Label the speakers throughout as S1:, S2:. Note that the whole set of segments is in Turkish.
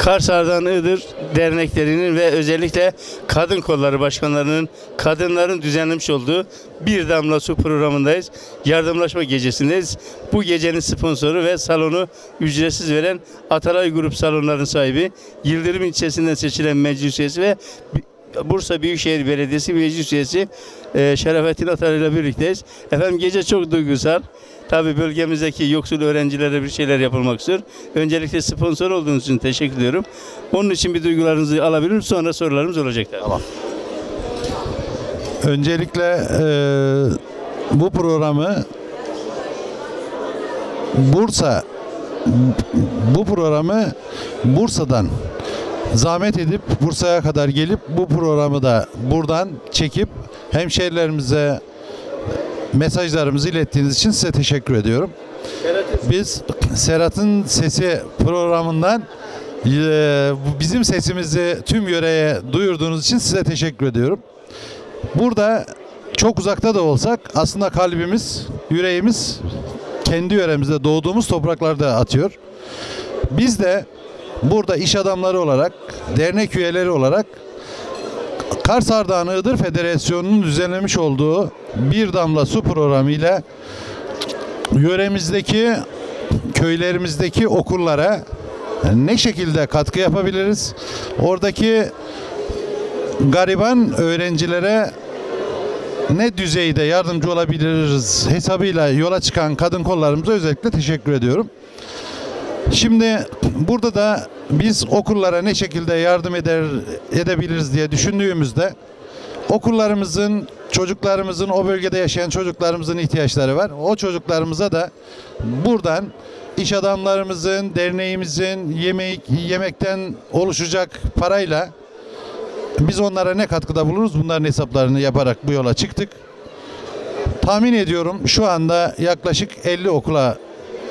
S1: Kars Ardahan Iğdır derneklerinin ve özellikle kadın kolları başkanlarının kadınların düzenlemiş olduğu Bir Damla Su programındayız. Yardımlaşma gecesindeyiz. Bu gecenin sponsoru ve salonu ücretsiz veren Atalay Grup salonların sahibi Yıldırım ilçesinden seçilen meclis üyesi ve Bursa Büyükşehir Belediyesi Meclis Üyesi e, Şerafettin Atal ile birlikteyiz. Efendim gece çok duygusal. Tabii bölgemizdeki yoksul öğrencilere bir şeyler yapılmak istiyor. Öncelikle sponsor olduğunuz için teşekkür ediyorum. Onun için bir duygularınızı alabilirim. Sonra sorularımız olacaktır. Tamam.
S2: Öncelikle e, bu programı Bursa bu programı Bursa'dan zahmet edip Bursa'ya kadar gelip bu programı da buradan çekip hemşehrilerimize mesajlarımızı ilettiğiniz için size teşekkür ediyorum. Biz Serhat'ın Sesi programından e, bizim sesimizi tüm yöreye duyurduğunuz için size teşekkür ediyorum. Burada çok uzakta da olsak aslında kalbimiz, yüreğimiz kendi yöremizde doğduğumuz topraklarda atıyor. Biz de burada iş adamları olarak, dernek üyeleri olarak Kars Ardahan Iğdır Federasyonu'nun düzenlemiş olduğu Bir Damla Su programı ile yöremizdeki köylerimizdeki okullara ne şekilde katkı yapabiliriz? Oradaki gariban öğrencilere ne düzeyde yardımcı olabiliriz hesabıyla yola çıkan kadın kollarımıza özellikle teşekkür ediyorum. Şimdi burada da biz okullara ne şekilde yardım eder edebiliriz diye düşündüğümüzde okullarımızın çocuklarımızın o bölgede yaşayan çocuklarımızın ihtiyaçları var. O çocuklarımıza da buradan iş adamlarımızın, derneğimizin yemek yemekten oluşacak parayla biz onlara ne katkıda buluruz? Bunların hesaplarını yaparak bu yola çıktık. Tahmin ediyorum şu anda yaklaşık 50 okula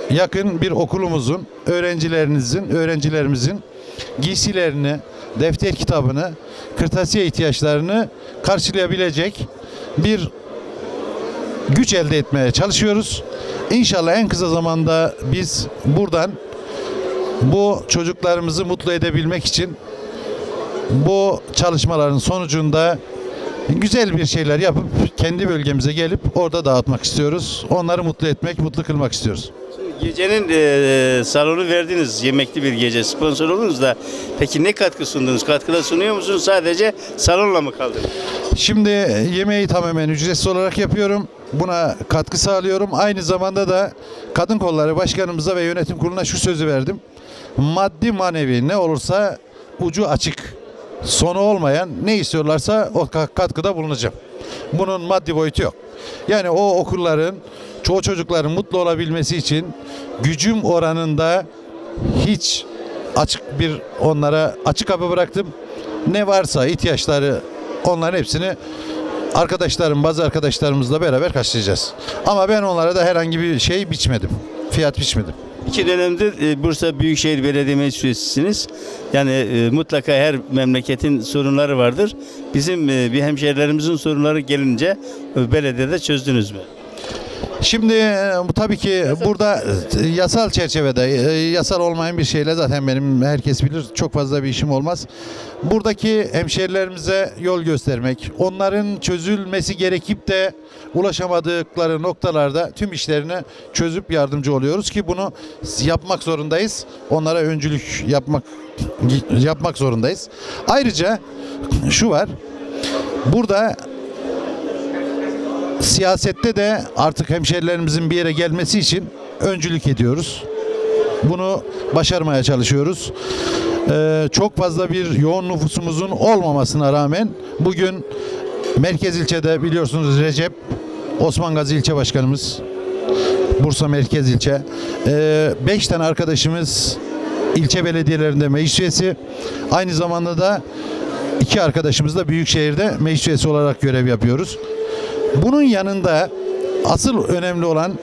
S2: yakın bir okulumuzun öğrencilerinizin, öğrencilerimizin giysilerini, defter kitabını, kırtasiye ihtiyaçlarını karşılayabilecek bir güç elde etmeye çalışıyoruz. İnşallah en kısa zamanda biz buradan bu çocuklarımızı mutlu edebilmek için bu çalışmaların sonucunda güzel bir şeyler yapıp kendi bölgemize gelip orada dağıtmak istiyoruz. Onları mutlu etmek, mutlu kılmak istiyoruz.
S1: Gecenin e, salonu verdiniz. Yemekli bir gece sponsor oldunuz da. Peki ne katkı sundunuz? Katkıda sunuyor musunuz? Sadece salonla mı kaldınız?
S2: Şimdi yemeği tamamen ücretsiz olarak yapıyorum. Buna katkı sağlıyorum. Aynı zamanda da Kadın Kolları Başkanımıza ve yönetim kuruluna şu sözü verdim. Maddi manevi ne olursa ucu açık, sonu olmayan ne istiyorlarsa o ka- katkıda bulunacağım. Bunun maddi boyutu yok. Yani o okulların, çoğu çocukların mutlu olabilmesi için gücüm oranında hiç açık bir onlara açık kapı bıraktım. Ne varsa ihtiyaçları onların hepsini arkadaşlarım, bazı arkadaşlarımızla beraber karşılayacağız. Ama ben onlara da herhangi bir şey biçmedim. Fiyat biçmedim.
S1: İki dönemdir e, Bursa Büyükşehir Belediye Meclis Üyesisiniz. Yani e, mutlaka her memleketin sorunları vardır. Bizim e, bir hemşehrilerimizin sorunları gelince e, belediyede çözdünüz mü?
S2: Şimdi e, bu tabii ki burada e, yasal çerçevede e, yasal olmayan bir şeyle zaten benim herkes bilir çok fazla bir işim olmaz. Buradaki hemşerilerimize yol göstermek, onların çözülmesi gerekip de ulaşamadıkları noktalarda tüm işlerini çözüp yardımcı oluyoruz ki bunu yapmak zorundayız. Onlara öncülük yapmak yapmak zorundayız. Ayrıca şu var. Burada siyasette de artık hemşerilerimizin bir yere gelmesi için öncülük ediyoruz. Bunu başarmaya çalışıyoruz. Ee, çok fazla bir yoğun nüfusumuzun olmamasına rağmen bugün merkez ilçede biliyorsunuz Recep Osman Gazi ilçe başkanımız Bursa merkez ilçe. Ee, beş tane arkadaşımız ilçe belediyelerinde meclis üyesi. Aynı zamanda da iki arkadaşımız da Büyükşehir'de meclis üyesi olarak görev yapıyoruz. Bunun yanında asıl önemli olan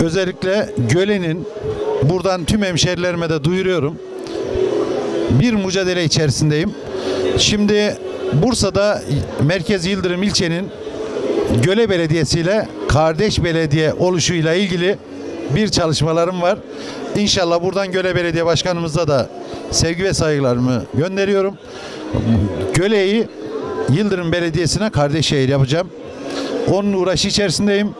S2: özellikle Göle'nin buradan tüm hemşerilerime de duyuruyorum. Bir mücadele içerisindeyim. Şimdi Bursa'da Merkez Yıldırım ilçenin Göle Belediyesi ile kardeş belediye oluşuyla ilgili bir çalışmalarım var. İnşallah buradan Göle Belediye Başkanımıza da sevgi ve saygılarımı gönderiyorum. Göle'yi Yıldırım Belediyesi'ne kardeş şehir yapacağım. Onun uğraşı içerisindeyim.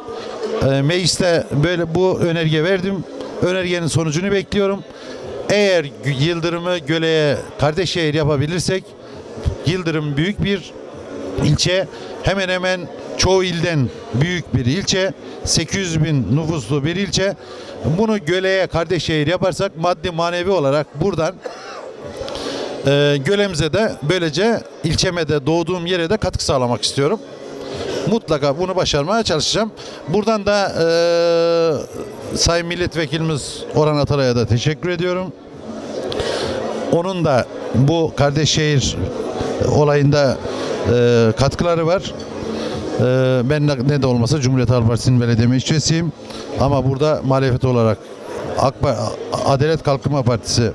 S2: E, mecliste böyle bu önerge verdim. Önergenin sonucunu bekliyorum. Eğer Yıldırım'ı Göle'ye kardeş şehir yapabilirsek Yıldırım büyük bir ilçe. Hemen hemen çoğu ilden büyük bir ilçe. 800 bin nüfuslu bir ilçe. Bunu Göle'ye kardeş şehir yaparsak maddi manevi olarak buradan e, Gölemize de böylece ilçeme de doğduğum yere de katkı sağlamak istiyorum. Mutlaka bunu başarmaya çalışacağım. Buradan da e, Sayın Milletvekilimiz Orhan Atalay'a da teşekkür ediyorum. Onun da bu kardeş şehir olayında e, katkıları var. E, ben ne, ne de olmasa Cumhuriyet Halk Partisi'nin belediye meclisiyim. Ama burada muhalefet olarak AK, Pa- Adalet Kalkınma Partisi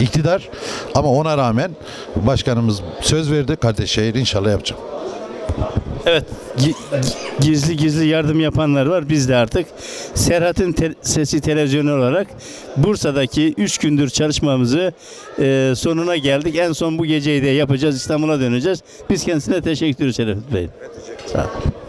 S2: iktidar. Ama ona rağmen başkanımız söz verdi. Kardeş şehir inşallah yapacağım.
S1: Evet, gi- gi- gizli gizli yardım yapanlar var. Biz de artık Serhat'ın te- Sesi televizyonu olarak Bursa'daki 3 gündür çalışmamızı e, sonuna geldik. En son bu geceyi de yapacağız. İstanbul'a döneceğiz. Biz kendisine teşekkür ederiz Serhat Bey. Sağ olun.